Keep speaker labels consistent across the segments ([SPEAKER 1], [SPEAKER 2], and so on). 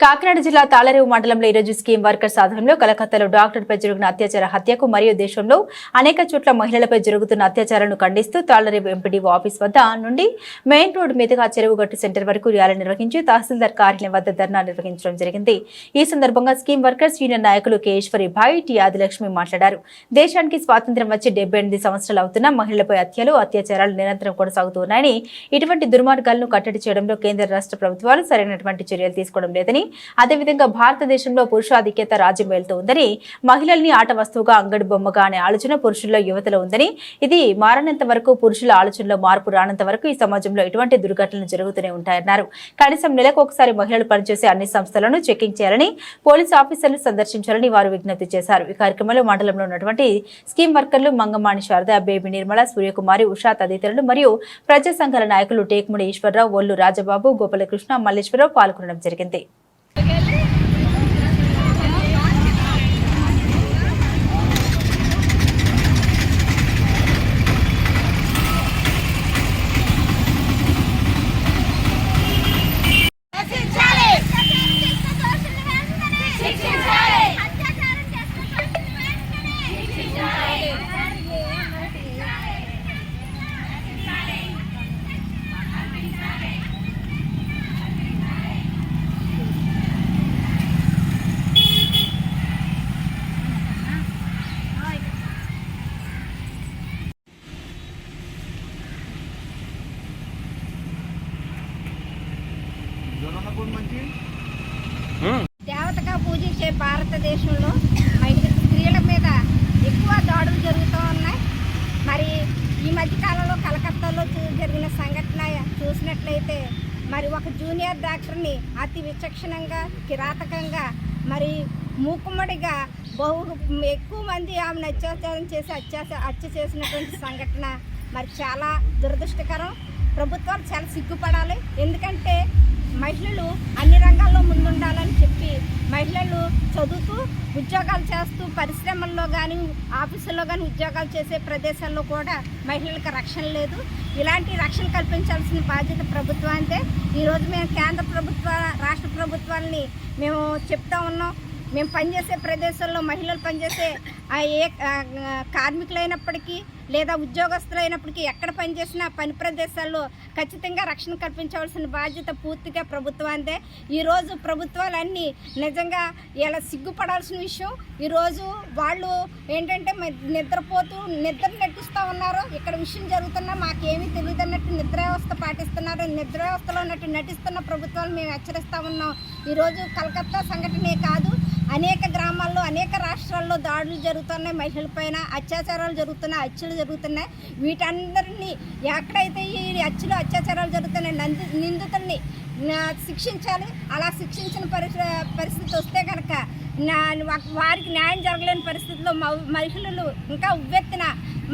[SPEAKER 1] కాకినాడ జిల్లా తాళరేవు మండలంలో ఈరోజు స్కీమ్ వర్కర్స్ ఆధ్వర్యంలో కలకత్తాలో డాక్టర్పై జరిగిన అత్యాచార హత్యకు మరియు దేశంలో అనేక చోట్ల మహిళలపై జరుగుతున్న అత్యాచారాలను ఖండిస్తూ తాళరేవు ఎంపీడీఓ ఆఫీస్ వద్ద నుండి మెయిన్ రోడ్డు మీదుగా చెరువుగట్టు సెంటర్ వరకు ర్యాలీ నిర్వహించి తహసీల్దార్ కార్యాలయం వద్ద ధర్నా నిర్వహించడం జరిగింది. ఈ సందర్భంగా స్కీమ్ వర్కర్స్ యూనియన్ నాయకులు కేశ్వరి భాయ్ టి ఆదిలక్ష్మి మాట్లాడారు. దేశానికి స్వాతంత్ర్యం వచ్చి డెబ్బై ఎనిమిది సంవత్సరాలు అవుతున్న మహిళలపై హత్యలు అత్యాచారాలు నిరంతరం కొనసాగుతున్నాయని ఇటువంటి దుర్మార్గాలను కట్టడి చేయడంలో కేంద్ర రాష్ట్ర ప్రభుత్వాలు సరైనటువంటి చర్యలు తీసుకోవడం లేదని అదేవిధంగా భారతదేశంలో పురుషాధిక్యత రాజ్యం ఉందని మహిళల్ని ఆట వస్తువుగా అంగడి బొమ్మగా అనే ఆలోచన పురుషుల్లో యువతలో ఉందని ఇది మారనంత వరకు పురుషుల ఆలోచనలో మార్పు రానంత వరకు ఈ సమాజంలో ఇటువంటి దుర్ఘటనలు జరుగుతూనే ఉంటాయన్నారు. కనీసం నెలకు ఒకసారి మహిళలు పనిచేసే అన్ని సంస్థలను చెకింగ్ చేయాలని పోలీసు ఆఫీసర్లు సందర్శించాలని వారు విజ్ఞప్తి చేశారు. ఈ కార్యక్రమంలో మండలంలో ఉన్నటువంటి స్కీమ్ వర్కర్లు మంగమాణి శారద బేబీ నిర్మల సూర్యకుమారి ఉషా తదితరులు మరియు ప్రజా సంఘాల నాయకులు టేకుముడి ఈశ్వరరావు ఒల్లు రాజబాబు గోపాలకృష్ణ మల్లేశ్వరరావు పాల్గొనడం జరిగింది.
[SPEAKER 2] శిక్షించాలి శిక్షించాలి అత్యాచారం చేసిన దోషులను వెంటనే శిక్షించాలి దేవతగా పూజించే భారతదేశంలో మహిళ స్త్రీల మీద ఎక్కువ దాడులు జరుగుతూ ఉన్నాయి. మరి ఈ మధ్య కాలంలో కలకత్తాలో జరిగిన సంఘటన చూసినట్లయితే మరి ఒక జూనియర్ డాక్టర్ని అతి విచక్షణంగా కిరాతకంగా మరి మూకుమ్మడిగా బహు ఎక్కువ మంది ఆమెను అత్యాచారం చేసి అత్యాచ హత్య చేసినటువంటి సంఘటన మరి చాలా దురదృష్టకరం. ప్రభుత్వాలు చాలా సిగ్గుపడాలి. ఎందుకంటే మహిళలు అన్ని రంగాల్లో ముందుండాలని చెప్పి మహిళలు చదువుతూ ఉద్యోగాలు చేస్తూ పరిశ్రమల్లో కానీ ఆఫీసుల్లో కానీ ఉద్యోగాలు చేసే ప్రదేశాల్లో కూడా మహిళలకు రక్షణ లేదు. ఇలాంటి రక్షణ కల్పించాల్సిన బాధ్యత ప్రభుత్వానిదే ఈరోజు మేము కేంద్ర ప్రభుత్వ రాష్ట్ర ప్రభుత్వాలని మేము చెప్తా ఉన్నాం. మేము పనిచేసే ప్రదేశంలో మహిళలు పనిచేసే ఏ కార్మికులైనప్పటికీ లేదా ఉద్యోగస్తులైనప్పటికీ ఎక్కడ పనిచేసినా పని ప్రదేశాల్లో ఖచ్చితంగా రక్షణ కల్పించవలసిన బాధ్యత పూర్తిగా ప్రభుత్వాందే ఈరోజు ప్రభుత్వాలన్నీ నిజంగా ఇలా సిగ్గుపడాల్సిన విషయం. ఈరోజు వాళ్ళు ఏంటంటే నిద్రపోతూ నిద్ర నటిస్తూ ఉన్నారు. ఇక్కడ విషయం జరుగుతున్నా మాకేమీ తెలియదు అన్నట్టు నిద్రావస్థ పాటిస్తున్నారు. నిద్రావస్థలో ఉన్నట్టు నటిస్తున్న ప్రభుత్వాలు మేము హెచ్చరిస్తూ ఉన్నాం. ఈరోజు కలకత్తా సంఘటనే కాదు. అనేక గ్రామాల్లో అనేక రాష్ట్రాల్లో దాడులు జరుగుతున్నాయి మహిళలపైన అత్యాచారాలు జరుగుతున్నాయి హత్యలు జరుగుతున్నాయి. వీటందరినీ ఎక్కడైతే ఈ హత్యలు అత్యాచారాలు జరుగుతున్నాయి నంది నిందితుల్ని శిక్షించాలి. అలా శిక్షించిన పరిస్థితి పరిస్థితి వస్తే కనుక వారికి న్యాయం జరగలేని పరిస్థితిలో మహిళలు ఇంకా ఉవ్వెత్తిన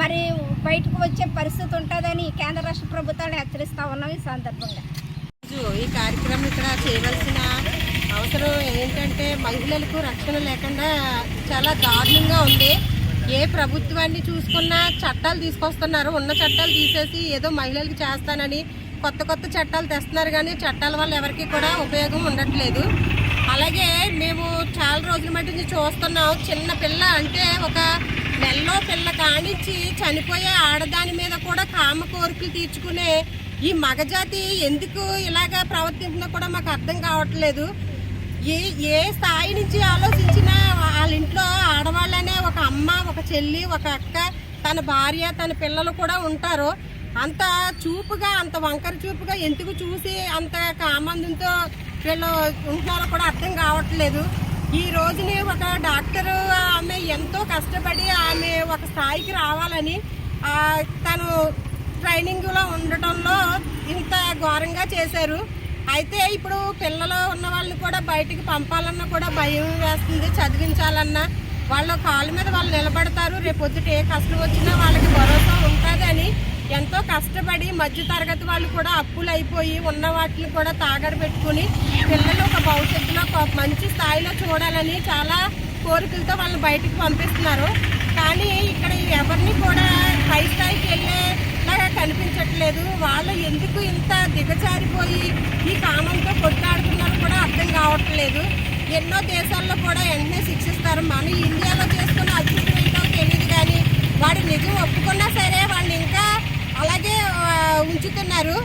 [SPEAKER 2] మరి బయటకు వచ్చే పరిస్థితి ఉంటుందని కేంద్ర రాష్ట్ర ప్రభుత్వాన్ని హెచ్చరిస్తా ఉన్నాం ఈ సందర్భంగా.
[SPEAKER 3] ఈ కార్యక్రమం ఇక్కడ చేయవలసిన అవసరం ఏంటంటే మహిళలకు రక్షణ లేకుండా చాలా దారుణంగా ఉంది. ఏ ప్రభుత్వాన్ని చూసుకున్నా చట్టాలు తీసుకొస్తున్నారు. ఉన్న చట్టాలు తీసేసి ఏదో మహిళలకు చేస్తానని కొత్త కొత్త చట్టాలు తెస్తున్నారు కానీ చట్టాల వల్ల ఎవరికి కూడా ఉపయోగం ఉండట్లేదు. అలాగే మేము చాలా రోజుల మట్టి నుంచి చూస్తున్నాం. చిన్న పిల్ల అంటే ఒక నెలలో పిల్ల కానిచ్చి చనిపోయే ఆడదాని మీద కూడా కామ కోరికలు తీర్చుకునే ఈ మగజాతి ఎందుకు ఇలాగా ప్రవర్తించినా కూడా మాకు అర్థం కావట్లేదు. ఏ ఏ స్థాయి నుంచి ఆలోచించినా వాళ్ళ ఇంట్లో ఆడవాళ్ళనే ఒక అమ్మ ఒక చెల్లి ఒక అక్క తన భార్య తన పిల్లలు కూడా ఉంటారు. అంత చూపుగా అంత వంకర చూపుగా ఎందుకు చూసి అంత కామందంతో వీళ్ళు ఉంటున్నారో కూడా అర్థం కావట్లేదు. ఈ రోజుని ఒక డాక్టర్ ఆమె ఎంతో కష్టపడి ఆమె ఒక స్థాయికి రావాలని తను ట్రైనింగ్లో ఉండటంలో ఇంత ఘోరంగా చేశారు. అయితే ఇప్పుడు పిల్లలు ఉన్న వాళ్ళు కూడా బయటికి పంపాలన్నా కూడా భయం వేస్తుంది చదివించాలన్నా. వాళ్ళ కాళ్ళ మీద వాళ్ళు నిలబడతారు. రేపు పొద్దుట ఏ కష్టం వచ్చినా వాళ్ళకి భరోసా ఉంటుందని ఎంతో కష్టపడి మధ్య తరగతి వాళ్ళు కూడా అప్పులు అయిపోయి ఉన్న వాటిని కూడా తాగడ పెట్టుకుని పిల్లలు ఒక భవిష్యత్తులో ఒక మంచి స్థాయిలో చూడాలని చాలా కోరికలతో వాళ్ళని బయటికి పంపిస్తున్నారు. కానీ ఇక్కడ ఎవరిని కూడా పై స్థాయికి వెళ్ళేలాగా కనిపించడం కావట్లేదు వాళ్ళు ఎందుకు ఇంత దిగజారిపోయి ఈ కామంతో కొట్లాడుతున్నారో కూడా అర్థం కావట్లేదు. ఎన్నో దేశాల్లో కూడా వెంటనే శిక్షిస్తారు. మన ఇండియాలో చేసుకున్న అద్భుతం ఏంటో తెలియదు కానీ వాడు నిజం ఒప్పుకున్నా సరే వాడిని ఇంకా అలాగే ఉంచుతున్నారు.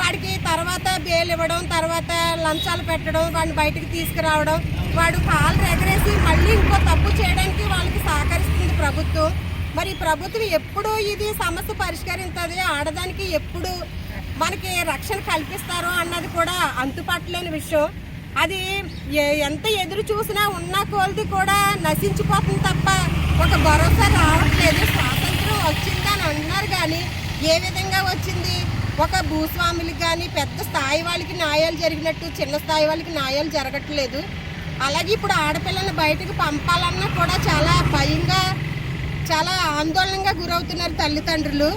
[SPEAKER 3] వాడికి తర్వాత బెయిల్ ఇవ్వడం తర్వాత లంచాలు పెట్టడం వాడిని బయటికి తీసుకురావడం వాడు కాళ్ళు ఎగరేసి మళ్ళీ ఇంకో తప్పు చేయడానికి వాళ్ళకి సహకరిస్తుంది ప్రభుత్వం. మరి ప్రభుత్వం ఎప్పుడు ఇది సమస్య పరిష్కరిస్తుంది ఆడదానికి ఎప్పుడు మనకి రక్షణ కల్పిస్తారో అన్నది కూడా అంతుపట్టలేని విషయం. అది ఎంత ఎదురు చూసినా ఉన్న కొలది కూడా నశించిపోతుంది తప్ప ఒక భరోసా రావట్లేదు. స్వాతంత్రం వచ్చిందని అంటున్నారు కానీ ఏ విధంగా వచ్చింది? ఒక భూస్వాములకి కానీ పెద్ద స్థాయి వాళ్ళకి న్యాయాలు జరిగినట్టు చిన్న స్థాయి వాళ్ళకి న్యాయాలు జరగట్లేదు. అలాగే ఇప్పుడు ఆడపిల్లల్ని బయటకు పంపాలన్నా కూడా చాలా భయంగా చాలా ఆందోళనగా గురవుతున్నారు తల్లిదండ్రులు.